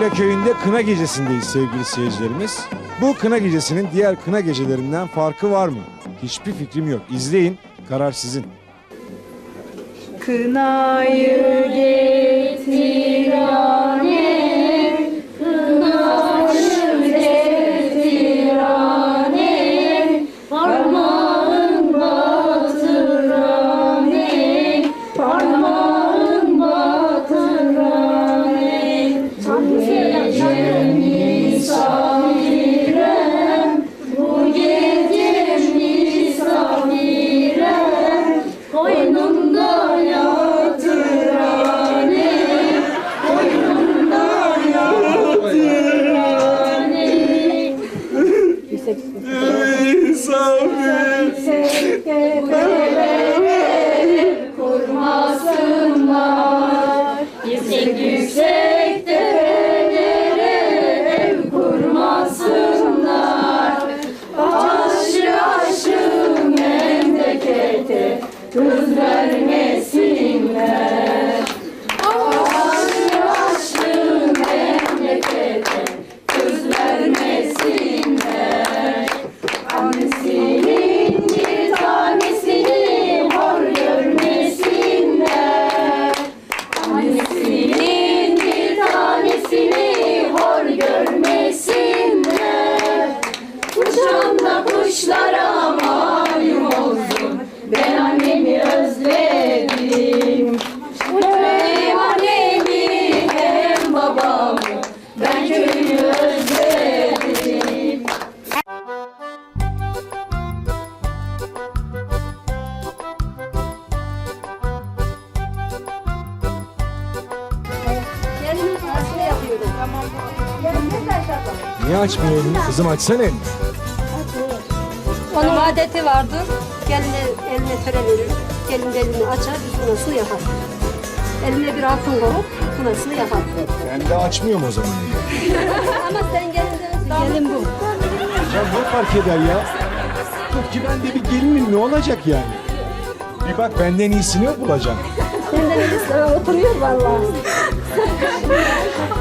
Yayla köyünde kına gecesindeyiz sevgili seyircilerimiz. Bu kına gecesinin diğer kına gecelerinden farkı var mı? Hiçbir fikrim yok. İzleyin, karar sizin. Kınayı getir Kızım açsana elini. Onun adeti vardır. Geline eline töre verir. Gelin elini açar, üstüne su yakar. Eline bir altın koyup kınasını yakar. Ben de açmıyorum o zaman. Ama sen gelin de gelin bu. Ya ne fark eder ya? Yok ki ben de bir gelinim ne olacak yani? Bir bak benden iyisini bulacağım. Senden iyisi oturuyor vallahi.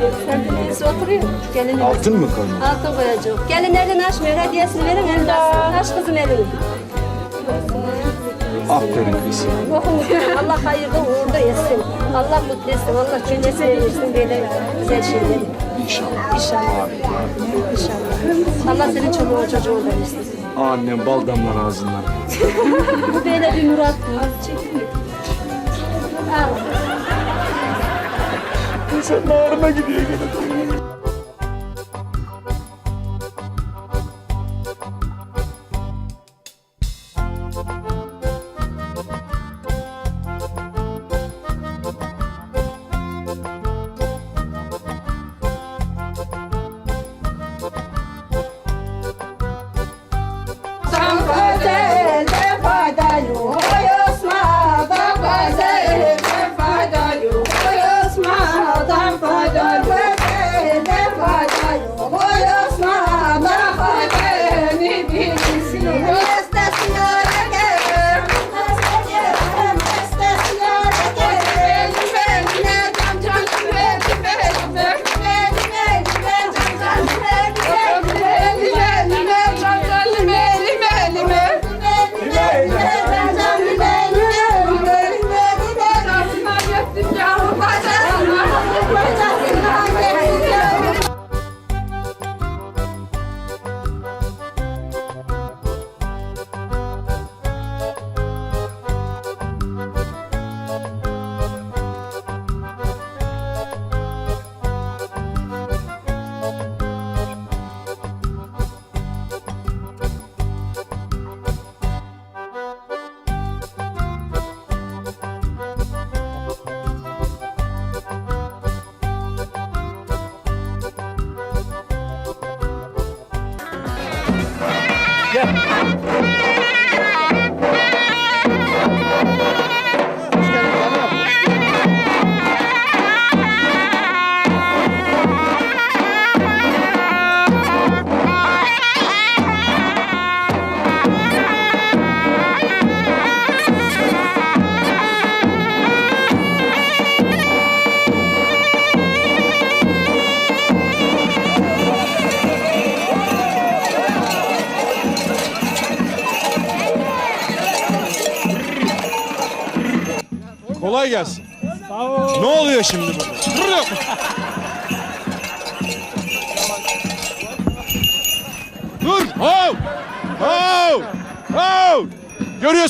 Oturuyor. Gelin Altın mı koyma? Altın koyacak. Gelin elini açmıyor. Hediyesini verin açsın. Aç kızım elini. Aferin kız. Allah hayırlı uğurda etsin. Allah mutlu etsin. Allah cümlesine versin böyle güzel şeyleri. İnşallah. İnşallah. İnşallah. Allah senin çoluğun çocuğun da versin. Annem bal damlar ağzından. Bu böyle bir murat bu. Al. İnsan bağrına gidiyor. Kolay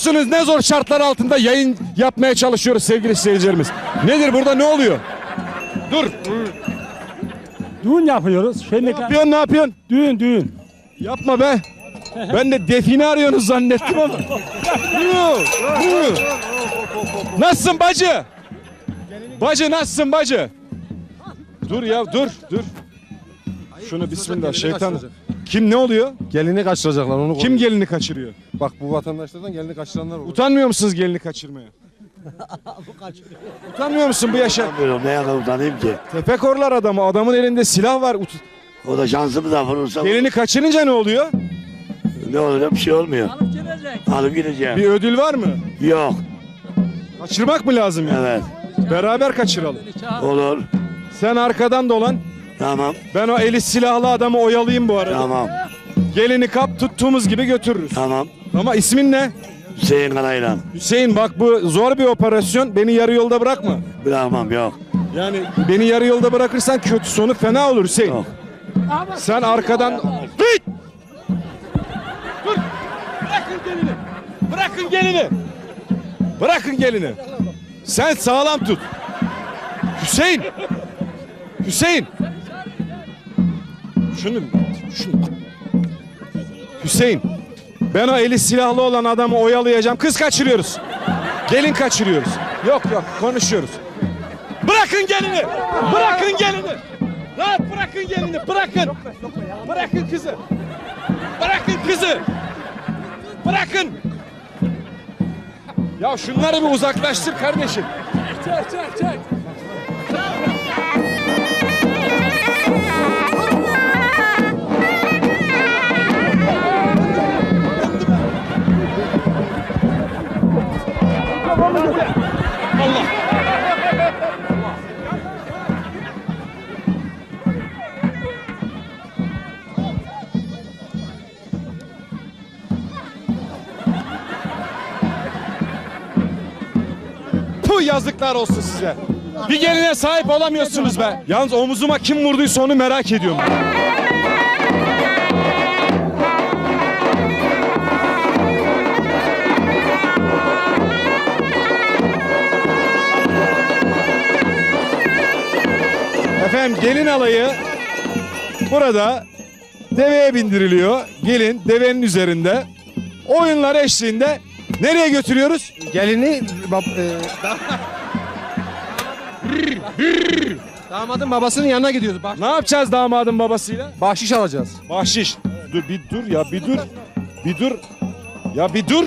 Görüyorsunuz ne zor şartlar altında yayın yapmaya çalışıyoruz sevgili seyircilerimiz. Nedir burada ne oluyor? Dur. Düğün yapıyoruz. Şey Ne yapıyorsun ne yapıyorsun? Düğün düğün. Yapma be. Ben de define arıyorsunuz zannettim ama. Nasılsın bacı? Bacı nasılsın bacı? Dur ya dur dur. Şunu bismillah şeytan. Kim ne oluyor? Gelini kaçıracaklar onu Kim gelini kaçırıyor? Bak bu vatandaşlardan gelini kaçıranlar var. Utanmıyor musunuz gelini kaçırmaya? Utanmıyor musun bu yaşa? Utanmıyorum ne yana utanayım ki? Tepekorlar adamı. Adamın elinde silah var. Ut- O da şansımı da vurursa Gelini kaçırınca ne oluyor? ne olur bir şey olmuyor. Alıp gideceğim. Bir ödül var mı? Yok. Kaçırmak mı lazım ya? Evet. Beraber kaçıralım. Olur. Sen arkadan dolan. Tamam. Ben o eli silahlı adamı oyalayayım bu arada. Tamam. Gelini kap tuttuğumuz gibi götürürüz. Tamam. Ama ismin ne? Hüseyin Karaylan. Hüseyin bak bu zor bir operasyon. Beni yarı yolda bırakma. Bırakmam yok. Yani beni yarı yolda bırakırsan kötü sonu fena olur Hüseyin. Yok. Sen arkadan... Hıt! Dur! Bırakın gelini! Bırakın gelini! Bırakın gelini! Sen sağlam tut. Hüseyin! Hüseyin! Şunu, şunu. Hüseyin! Ben o eli silahlı olan adamı oyalayacağım. Kız kaçırıyoruz. Gelin kaçırıyoruz. Yok yok konuşuyoruz. Bırakın gelini! Bırakın gelini! Rahat bırakın gelini! Bırakın! Bırakın kızı! Bırakın kızı! Bırakın! Ya şunları bir uzaklaştır kardeşim. Puh yazıklar olsun size. Bir geline sahip olamıyorsunuz be. Yalnız omuzuma kim vurduysa onu merak ediyorum. Efendim gelin alayı burada deveye bindiriliyor. Gelin devenin üzerinde. Oyunlar eşliğinde nereye götürüyoruz? Gelini e, damadın babasının yanına gidiyoruz. Bak, Ne yapacağız damadın babasıyla? bahşiş alacağız. Bahşiş. Dur bir dur ya bir dur. Bir dur. Ya bir dur.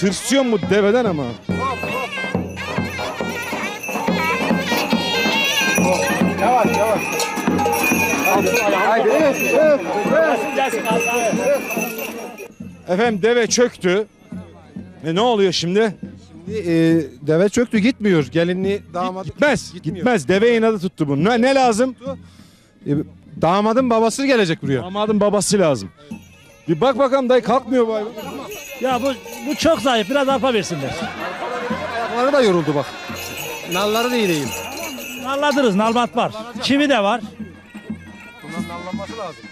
Tırsıyor mu deveden ama? Efendim deve çöktü. E ne oluyor şimdi? Şimdi, e, deve çöktü gitmiyor. Gelinli damat Gitmez. Gitmiyor. Gitmez. Deve inadı tuttu bunu. Ne, ne lazım? e, damadın babası gelecek buraya. Damadın babası lazım. Bir bak bakalım dayı kalkmıyor bu hayvan. Ya bu bu çok zayıf. Biraz arpa versinler. Ayakları da yoruldu bak. Nalları da iyi değil. Nalladırız. Nalbat var. Çivi de var. Nallanması lazım.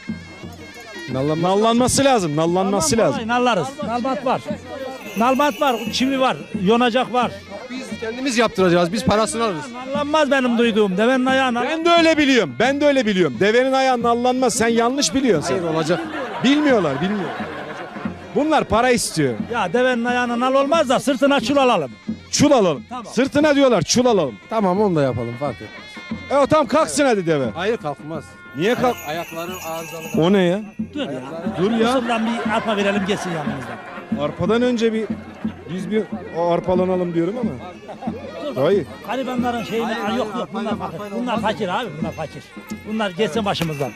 Nallanması lazım. Nallanması lazım. Nallarız. Nalbat var. Nalbat var. Çivi var. Yonacak var. Biz kendimiz yaptıracağız. Biz parasını alırız. Nallanmaz benim duyduğum. Devenin ayağına. Ben de öyle biliyorum. Ben de öyle biliyorum. Devenin ayağı nallanmaz. Sen yanlış biliyorsun. Hayır olacak. Bilmiyorlar, bilmiyor. Bunlar para istiyor. Ya devenin ayağına nal olmaz da sırtına çul alalım. Çul alalım. Tamam. Sırtına diyorlar çul alalım. Tamam onu da yapalım fark etmez. E o tam kalksın hadi deve. Hayır kalkmaz. Niye kalk? Ayakların arızalı. O ne ya? Dur ya. Dur ya. Şuradan bir arpa verelim geçsin yanımızdan. Arpadan önce bir biz bir o arpalanalım diyorum ama. Dayı. Garibanların şeyini Aa, yok yok bunlar fakir. Bunlar fakir abi bunlar fakir. Bunlar geçsin başımızdan.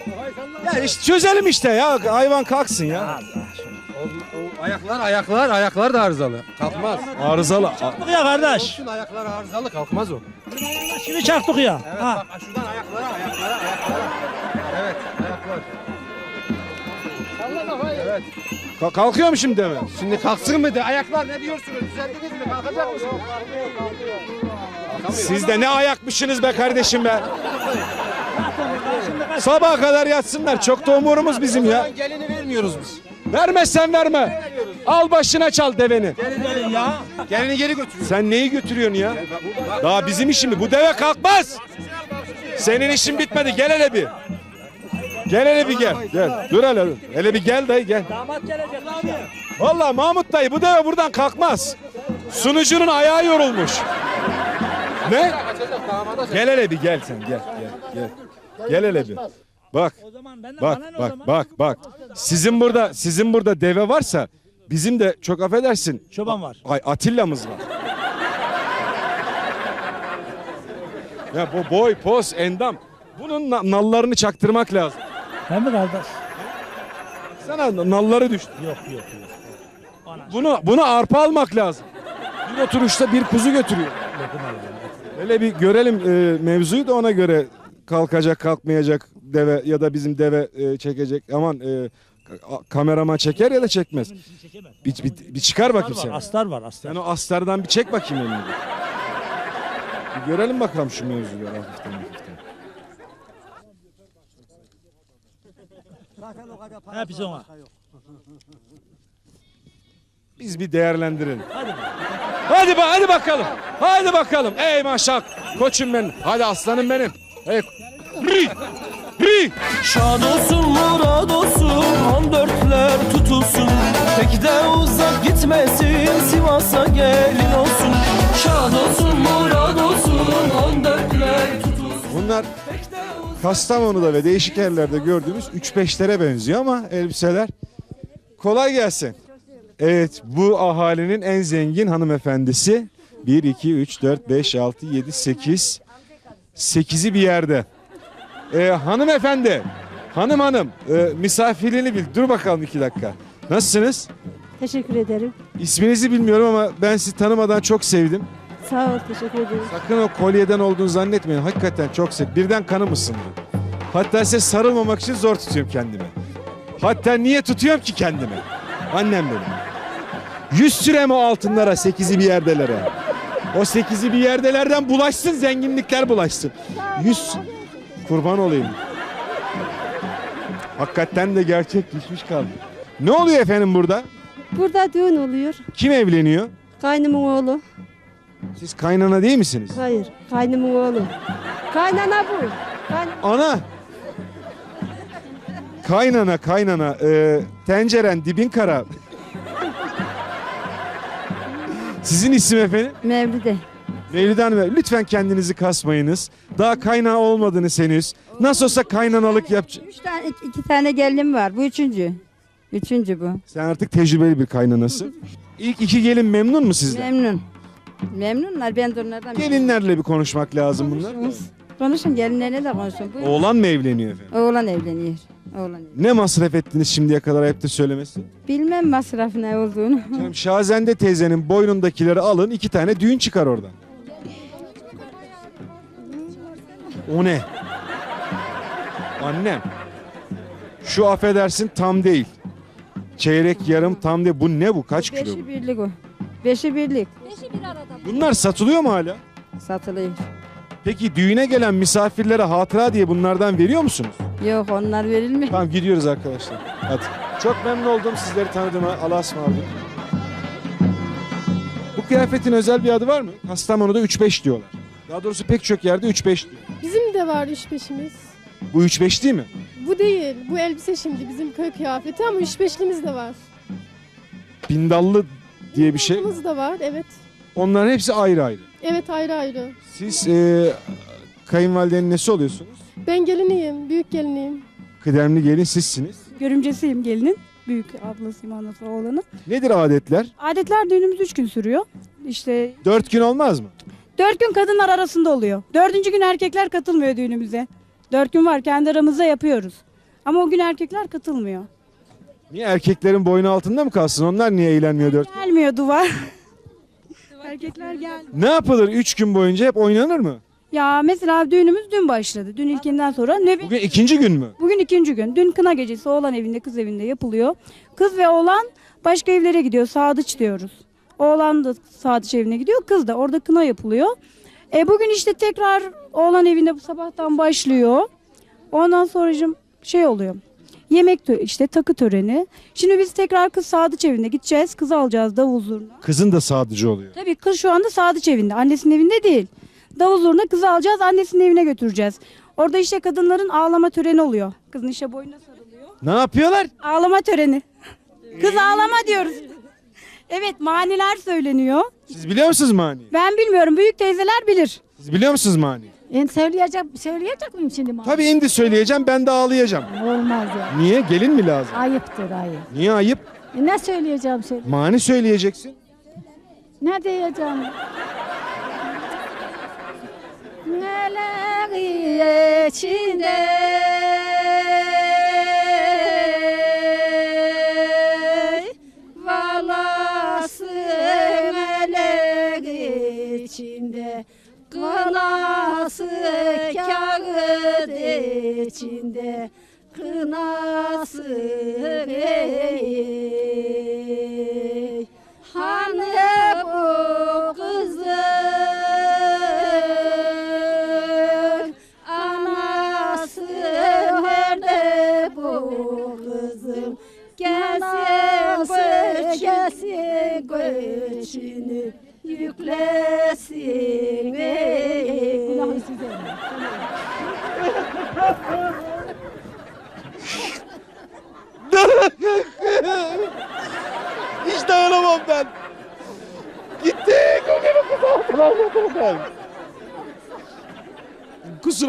Ya işte çözelim işte ya. Hayvan kalksın ya. Allah. O ayaklar ayaklar ayaklar da arızalı. Kalkmaz. Arızalı. Çaktık ya kardeş. Bütün ayaklar arızalı kalkmaz o. Şimdi çaktık ya. ha. Bak şuradan ayaklara ayaklara ayaklara. Evet ayaklar. Ka- kalkıyor mu şimdi deve? Şimdi kalksın mı de ayaklar ne diyorsunuz? Düzeldiniz mi? Kalkacak mısınız? Siz de ne ayakmışsınız be kardeşim be. Sabaha kadar yatsınlar. Çok da umurumuz bizim ya. Gelini vermiyoruz biz. Vermezsen verme. Al başına çal deveni. Gelin ya. Gelini geri götürüyor. Sen neyi götürüyorsun ya? Daha bizim işimiz. Bu deve kalkmaz. Senin işin bitmedi. Gel hele bir. Gel hele bir gel. Gel. Dur hele. Hele bir gel dayı gel. Damat gelecek abi. Vallahi Mahmut dayı bu deve buradan kalkmaz. Sunucunun ayağı yorulmuş. Ne? Gel hele bir gel sen gel gel gel. Gel hele bir. Bak bak bak bak bak. Sizin burada sizin burada deve varsa bizim de çok affedersin. Çoban var. Ay Atilla'mız var. ya bu boy, poz, endam. Bunun na- nallarını çaktırmak lazım. Hem mi kardeş? Sana nalları düştü. Yok yok yok. Bunu bunu arpa almak lazım. Bir oturuşta bir kuzu götürüyor. Hele bir görelim e, mevzuyu da ona göre kalkacak kalkmayacak deve ya da bizim deve e, çekecek. Aman e, ka- kameraman çeker ya da çekmez. Bir, bir, bir çıkar bakayım Astar sen. var, astar var, astar. Sen o astardan bir çek bakayım elini. bir. Bir görelim bakalım şu mevzuyu hafiften hafiften. Ne yapıyorsun ona? Biz bir değerlendirelim. Hadi. Hadi ba hadi bakalım. Hadi bakalım. Ey maşallah. Koçum benim. Hadi aslanım benim. Hey. Ri. Ri. Şad olsun murad olsun on dörtler tutulsun Tek de uzak gitmesin Sivas'a gelin olsun Şad olsun murad olsun on dörtler tutulsun Bunlar Kastamonu'da ve değişik yerlerde gördüğümüz 3-5'lere benziyor ama elbiseler kolay gelsin. Evet bu ahalinin en zengin hanımefendisi 1, 2, 3, 4, 5, 6, 7, 8 8'i bir yerde. Ee, hanımefendi hanım hanım e, misafirini bil dur bakalım iki dakika. Nasılsınız? Teşekkür ederim. İsminizi bilmiyorum ama ben sizi tanımadan çok sevdim. Sağ ol, teşekkür ederim. Sakın o kolyeden olduğunu zannetmeyin. Hakikaten çok sevdim. Birden kanım ısındı. Hatta size sarılmamak için zor tutuyorum kendimi. Hatta niye tutuyorum ki kendimi? Annem benim. Yüz sürem o altınlara, sekizi bir yerdelere. O sekizi bir yerdelerden bulaşsın, zenginlikler bulaşsın. Yüz kurban olayım. Hakikaten de gerçek düşmüş kaldı. Ne oluyor efendim burada? Burada düğün oluyor. Kim evleniyor? Kaynımın oğlu. Siz kaynana değil misiniz? Hayır, kaynımın oğlu. Kaynana bu. Kayn Ana. Kaynana kaynana e, tenceren dibin kara. Sizin isim efendim? Mevlide. Mevlide Hanım lütfen kendinizi kasmayınız. Daha kaynağı olmadınız henüz. Nasıl olsa kaynanalık yap. Üç tane, iki tane gelinim var. Bu üçüncü. Üçüncü bu. Sen artık tecrübeli bir kaynanasın. İlk iki gelin memnun mu sizden? Memnun. Memnunlar. Ben de onlardan Gelinlerle bir konuşmak lazım bunlar. Konuşun gelinlerine de konuşun. Bu Oğlan mı evleniyor efendim? oğlan evleniyor. Oğlan evleniyor. Ne masraf ettiniz şimdiye kadar ayıptır söylemesi? Bilmem masraf ne olduğunu. Canım Şazende teyzenin boynundakileri alın iki tane düğün çıkar oradan. O ne? Annem. Şu affedersin tam değil. Çeyrek yarım tam değil. Bu ne bu? Kaç kilo? bu? Beşi birlik o. Beşi birlik. Bunlar satılıyor mu hala? Satılıyor. Peki düğüne gelen misafirlere hatıra diye bunlardan veriyor musunuz? Yok onlar verilmiyor. Tamam gidiyoruz arkadaşlar. Hadi. Çok memnun oldum sizleri tanıdığıma. Allah'a ısmarladık. Bu kıyafetin özel bir adı var mı? Kastamonu'da 3-5 diyorlar. Daha doğrusu pek çok yerde 3-5 diyor. Bizim de var üç beşimiz. Bu 3-5 değil mi? Bu değil. Bu elbise şimdi bizim köy kıyafeti ama üç beşlimiz de var. Bindallı diye bir şey. Kızımız da var evet. Onların hepsi ayrı ayrı. Evet ayrı ayrı. Siz e, kayınvalidenin nesi oluyorsunuz? Ben geliniyim. Büyük geliniyim. Kıdemli gelin sizsiniz. Görümcesiyim gelinin. Büyük ablasıyım anası oğlanı. Nedir adetler? Adetler düğünümüz üç gün sürüyor. İşte Dört gün olmaz mı? dört gün kadınlar arasında oluyor. Dördüncü gün erkekler katılmıyor düğünümüze. Dört gün var kendi aramızda yapıyoruz. Ama o gün erkekler katılmıyor. Niye erkeklerin boynu altında mı kalsın? Onlar niye eğlenmiyor dört? Gelmiyor duvar. erkekler gel. Ne yapılır üç gün boyunca hep oynanır mı? Ya mesela düğünümüz dün başladı. Dün ilkinden sonra nöbet. Bugün ikinci gün mü? Bugün ikinci gün. Dün kına gecesi oğlan evinde kız evinde yapılıyor. Kız ve oğlan başka evlere gidiyor. Sadıç diyoruz. Oğlan da Sadıç evine gidiyor. Kız da orada kına yapılıyor. E bugün işte tekrar oğlan evinde bu sabahtan başlıyor. Ondan sonracığım şey oluyor. Yemek tö- işte takı töreni. Şimdi biz tekrar kız Sadıç evine gideceğiz. Kızı alacağız davul zurna. Kızın da sadıcı oluyor. Tabii kız şu anda Sadıç evinde. Annesinin evinde değil. Davul zurna kızı alacağız. Annesinin evine götüreceğiz. Orada işte kadınların ağlama töreni oluyor. Kızın işte boynuna sarılıyor. Ne yapıyorlar? Ağlama töreni. Kız ağlama diyoruz. Evet maniler söyleniyor. Siz biliyor musunuz mani? Ben bilmiyorum. Büyük teyzeler bilir. Siz biliyor musunuz mani? Ben söyleyecek, söyleyecek miyim şimdi? Tabii indi söyleyeceğim ben de ağlayacağım. Olmaz ya. Niye? Gelin mi lazım? Ayıptır ayıp. Niye ayıp? E ne söyleyeceğim söyle. Mani söyleyeceksin. Ne diyeceğim? Neler içinde Kınası kağıt içinde Kınası ey Hani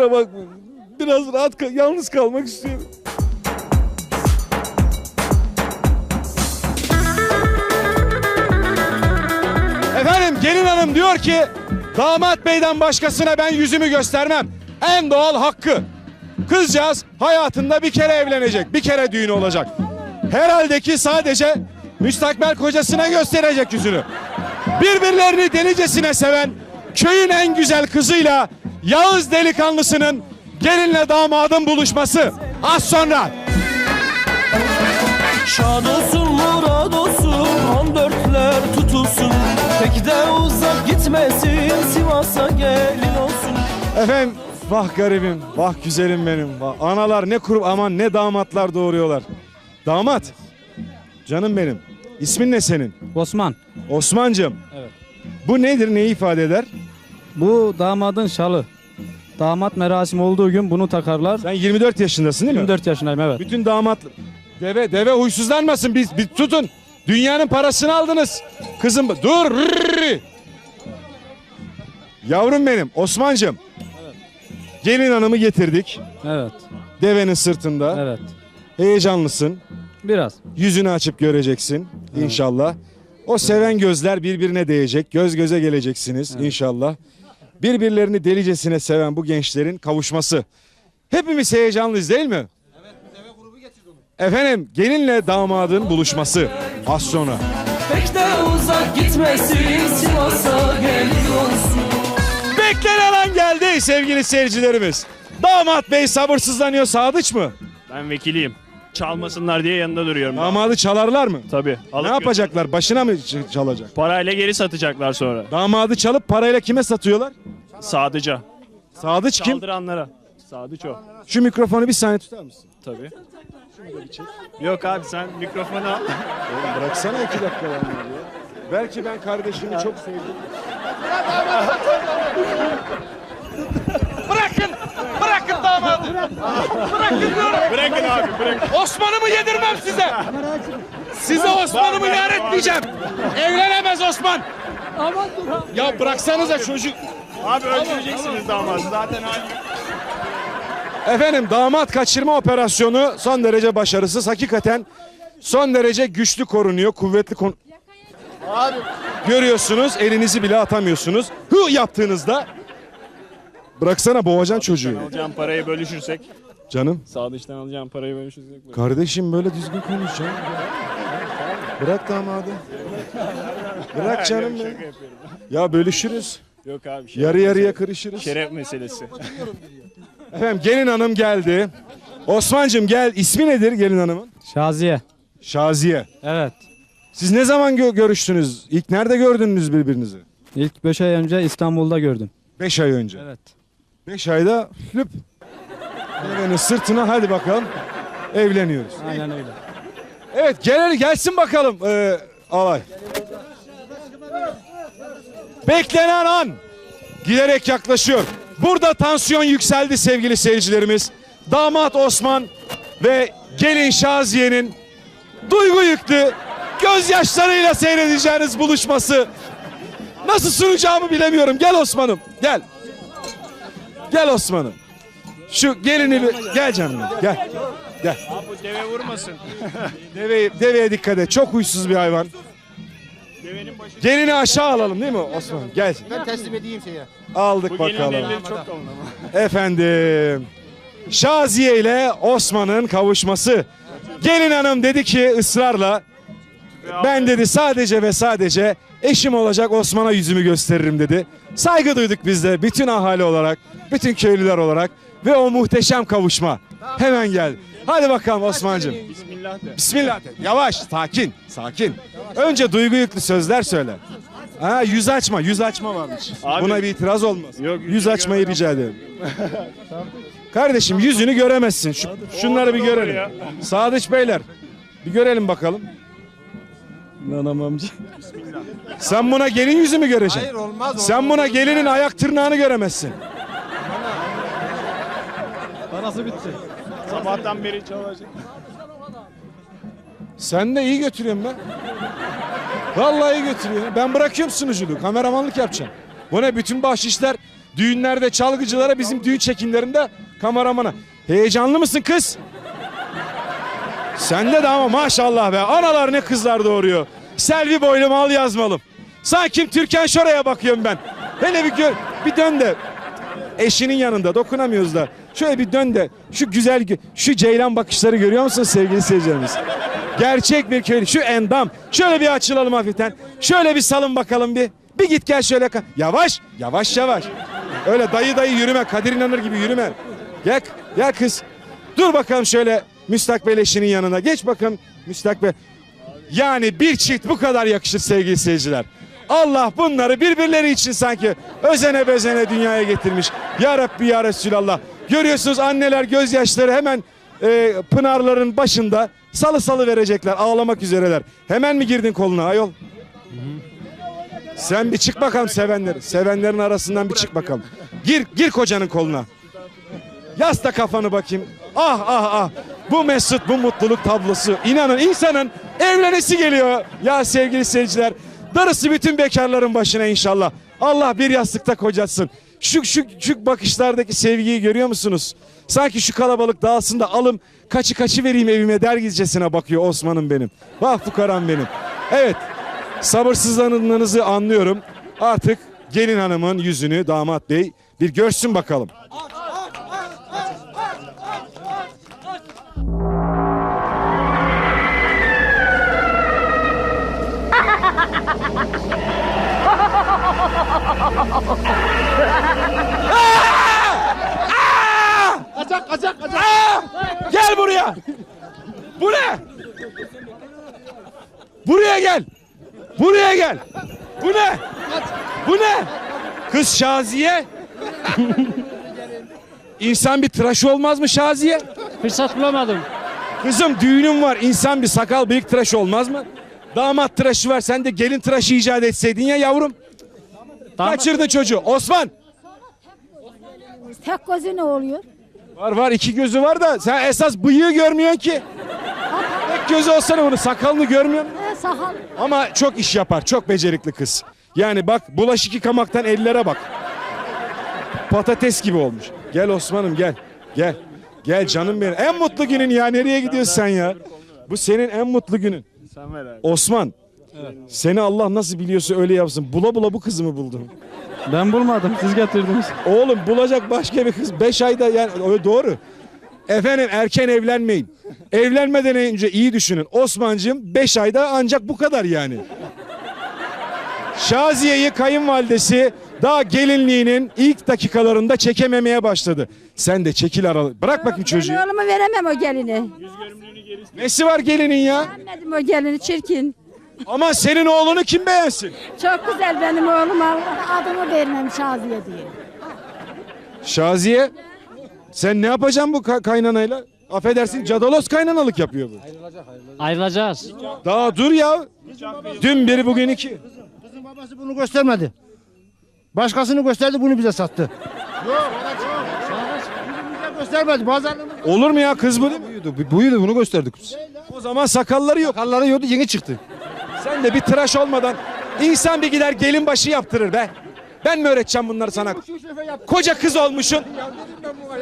Kusura bakmayın. Biraz rahat kal- yalnız kalmak istiyorum. Efendim gelin hanım diyor ki damat beyden başkasına ben yüzümü göstermem. En doğal hakkı. Kızcağız hayatında bir kere evlenecek. Bir kere düğün olacak. Herhalde ki sadece müstakbel kocasına gösterecek yüzünü. Birbirlerini delicesine seven köyün en güzel kızıyla Yağız delikanlısının gelinle damadın buluşması. Az sonra. Şad olsun murad olsun on dörtler tutulsun Tek de uzak gitmesin Sivas'a gelin olsun Efendim vah garibim, vah güzelim benim. Vah. Analar ne kurup aman ne damatlar doğuruyorlar. Damat, canım benim. İsmin ne senin? Osman. Osman'cığım. Evet. Bu nedir, neyi ifade eder? Bu damadın şalı. Damat merasimi olduğu gün bunu takarlar. Sen 24 yaşındasın değil mi? 24 yaşındayım evet. Bütün damat... Deve, deve huysuzlanmasın biz, bir tutun. Dünyanın parasını aldınız. Kızım dur. Yavrum benim Osman'cığım. Gelin hanımı getirdik. Evet. Devenin sırtında. Evet. Heyecanlısın. Biraz. Yüzünü açıp göreceksin inşallah. O seven gözler birbirine değecek. Göz göze geleceksiniz inşallah. Birbirlerini delicesine seven bu gençlerin kavuşması. Hepimiz heyecanlıyız değil mi? Efendim gelinle damadın buluşması az sonra. Tek de uzak gitmesin Sivas'a gelin olsun Beklenen an geldi sevgili seyircilerimiz. Damat bey sabırsızlanıyor Sadıç mı? Ben vekiliyim. Çalmasınlar diye yanında duruyorum. Damadı çalarlar mı? Tabii. Ne yapacaklar? Başına mı ç- çalacak? Parayla geri satacaklar sonra. Damadı çalıp parayla kime satıyorlar? Sadıca. Sadıç kim? Çaldıranlara. Sadıç o. Şu mikrofonu bir saniye tutar mısın? Tabii. Yok abi sen mikrofonu al. Oğlum bıraksana iki dakika ya. Belki ben kardeşimi çok sevdim. Bırakın! Bırakın diyorum! Bırakın abi bırakın. Osman'ımı yedirmem size! Size Osman'ımı yar etmeyeceğim! Evlenemez Osman! Ya bıraksanıza çocuk! Abi öldüreceksiniz damadı. Zaten hali. Efendim damat kaçırma operasyonu son derece başarısız. Hakikaten son derece güçlü korunuyor, kuvvetli kon... Görüyorsunuz elinizi bile atamıyorsunuz. Hı yaptığınızda bıraksana boğacaksın çocuğu. Alacağım parayı bölüşürsek. Canım Sadıç'tan alacağım parayı bölüşürsek. kardeşim böyle düzgün konuşacaksın. Bırak damadı. Bırak canım benim. Ya bölüşürüz. Yok abi. şeref Yarı yarıya meselesi. kırışırız. Şeref meselesi. Efendim gelin hanım geldi. Osman'cığım gel. İsmi nedir gelin hanımın? Şaziye. Şaziye. Evet. Siz ne zaman gö- görüştünüz? İlk nerede gördünüz birbirinizi? İlk 5 ay önce İstanbul'da gördüm. 5 ay önce. Evet. 5 ayda lüp. Devenin sırtına hadi bakalım. Evleniyoruz. Aynen öyle. Evet gel gelsin bakalım ee, alay. Beklenen an giderek yaklaşıyor. Burada tansiyon yükseldi sevgili seyircilerimiz. Damat Osman ve gelin Şaziye'nin duygu yüklü gözyaşlarıyla seyredeceğiniz buluşması. Nasıl sunacağımı bilemiyorum. Gel Osman'ım gel. Gel Osman'ım. Şu gelini bir- gel canım gel. Gel. Abi bu deve vurmasın. Deve, deveye dikkat et. Çok huysuz bir hayvan. Gelini aşağı alalım değil mi Osman? Gel. Ben teslim edeyim şeye. Aldık Bu bakalım. çok kalın ama. Efendim. Şaziye ile Osman'ın kavuşması. Gelin hanım dedi ki ısrarla ben dedi sadece ve sadece eşim olacak Osman'a yüzümü gösteririm dedi. Saygı duyduk biz de bütün ahali olarak, bütün köylüler olarak ve o muhteşem kavuşma hemen geldi. Hadi bakalım Osman'cığım. Bismillah de. Bismillah de. Yavaş, sakin, sakin. Önce duygu yüklü sözler söyle. Ha yüz açma, yüz açma varmış. Abi- Buna bir itiraz olmaz. Yok, yüzü yüz açmayı rica ederim. Kardeşim yüzünü göremezsin. Şu, şunları bir görelim. Sadıç Beyler, bir görelim bakalım. İnanamam amca. Sen buna gelin yüzü mü göreceksin? Hayır olmaz. Sen buna gelinin ayak tırnağını göremezsin. Parası bitti. Sabahtan beri çalışacak. Sen de iyi götürüyorsun be. Vallahi iyi götürüyorsun. Ben bırakıyorum sunuculuğu. Kameramanlık yapacağım. Bu ne bütün bahşişler düğünlerde çalgıcılara bizim düğün çekimlerinde kameramana. Heyecanlı mısın kız? Sende de ama maşallah be. Analar ne kızlar doğuruyor. Selvi boylu mal yazmalım. Sanki Türkan Şoray'a bakıyorum ben. Hele bir gör, bir dön de eşinin yanında dokunamıyoruz da. Şöyle bir dön de şu güzel şu ceylan bakışları görüyor musun sevgili seyircilerimiz? Gerçek bir köylü. Şu endam. Şöyle bir açılalım hafiften. Şöyle bir salın bakalım bir. Bir git gel şöyle. Yavaş. Yavaş yavaş. Öyle dayı dayı yürüme. Kadir inanır gibi yürüme. Gel, gel kız. Dur bakalım şöyle müstakbel eşinin yanına. Geç bakalım müstakbel. Yani bir çift bu kadar yakışır sevgili seyirciler. Allah bunları birbirleri için sanki özene bezene dünyaya getirmiş. Ya Rabbi ya Resulallah. Görüyorsunuz anneler gözyaşları hemen e, pınarların başında salı salı verecekler. Ağlamak üzereler. Hemen mi girdin koluna ayol? Sen bir çık bakalım sevenler. Sevenlerin arasından bir çık bakalım. Gir gir kocanın koluna. Yas da kafanı bakayım. Ah ah ah. Bu mesut bu mutluluk tablosu. İnanın insanın evlenesi geliyor. Ya sevgili seyirciler. Darısı bütün bekarların başına inşallah. Allah bir yastıkta kocatsın. Şu, şu, şu bakışlardaki sevgiyi görüyor musunuz? Sanki şu kalabalık dağılsın da alım kaçı kaçı vereyim evime dergizcesine bakıyor Osman'ım benim. Vah fukaram benim. Evet sabırsızlanmanızı anlıyorum. Artık gelin hanımın yüzünü damat bey bir görsün bakalım. Kaçak kaçak kaçak. Gel buraya. Bu ne? Buraya gel. Buraya gel. Bu ne? Bu ne? Kız Şaziye. İnsan bir tıraş olmaz mı Şaziye? Fırsat bulamadım. Kızım düğünüm var. İnsan bir sakal bıyık tıraşı olmaz mı? Damat tıraşı var. Sen de gelin tıraşı icat etseydin ya yavrum. Kaçırdın çocuğu. Osman. Tek gözü ne oluyor? Var var iki gözü var da sen esas bıyığı görmüyorsun ki. Tek gözü olsana bunu sakalını görmüyor musun? He sakal. Ama çok iş yapar. Çok becerikli kız. Yani bak bulaşık yıkamaktan ellere bak. Patates gibi olmuş. Gel Osman'ım gel. Gel. Gel canım benim. En mutlu günün ya. Nereye gidiyorsun sen ya? Bu senin en mutlu günün. Sen Seni Allah nasıl biliyorsa öyle yapsın. Bula bula bu kızı mı buldun? Ben bulmadım. Siz getirdiniz. Oğlum bulacak başka bir kız. Beş ayda yani o doğru. Efendim erken evlenmeyin. Evlenmeden önce iyi düşünün. Osman'cığım beş ayda ancak bu kadar yani. Şaziye'yi kayınvalidesi Daha gelinliğinin ilk dakikalarında çekememeye başladı. Sen de çekil aralı. Bırak bakayım çocuğu. Ben oğluma veremem o gelini. Nesi var gelinin ya? Beğenmedim o gelini çirkin. Ama senin oğlunu kim beğensin? Çok güzel benim oğlum Allah adımı vermem Şaziye diye. Şaziye sen ne yapacaksın bu ka- kaynanayla? Affedersin cadalos kaynanalık yapıyor bu. Ayrılacağız. Daha dur ya. Dün biri bugün iki. Kızın babası bunu göstermedi. Başkasını gösterdi bunu bize sattı. Yok. Bize göstermedi. Pazarlığımız Olur mu ya kız bu değil mi? buydu. Buydu bunu gösterdik biz. O zaman sakalları yok. Kalları yoktu yeni çıktı. Sen de bir tıraş olmadan insan bir gider gelin başı yaptırır be. Ben mi öğreteceğim bunları sana? Koca kız olmuşsun.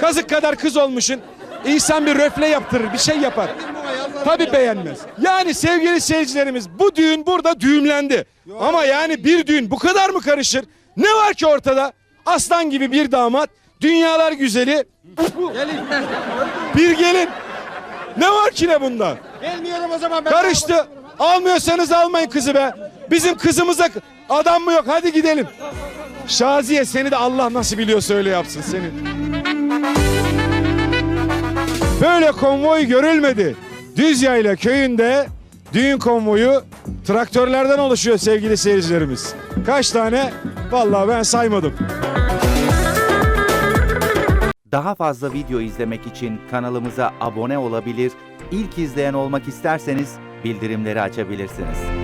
Kazık kadar kız olmuşsun. İnsan bir röfle yaptırır, bir şey yapar. Tabii beğenmez. Yani sevgili seyircilerimiz bu düğün burada düğümlendi. Ama yani bir düğün bu kadar mı karışır? Ne var ki ortada? Aslan gibi bir damat, dünyalar güzeli. Bir gelin. Ne var ki ne bunda? Gelmiyorum o zaman ben. Karıştı. Almıyorsanız almayın kızı be. Bizim kızımıza adam mı yok? Hadi gidelim. Şaziye seni de Allah nasıl biliyorsa öyle yapsın seni. Böyle konvoy görülmedi. Düzyayla köyünde düğün konvoyu traktörlerden oluşuyor sevgili seyircilerimiz. Kaç tane? Vallahi ben saymadım. Daha fazla video izlemek için kanalımıza abone olabilir, ilk izleyen olmak isterseniz bildirimleri açabilirsiniz.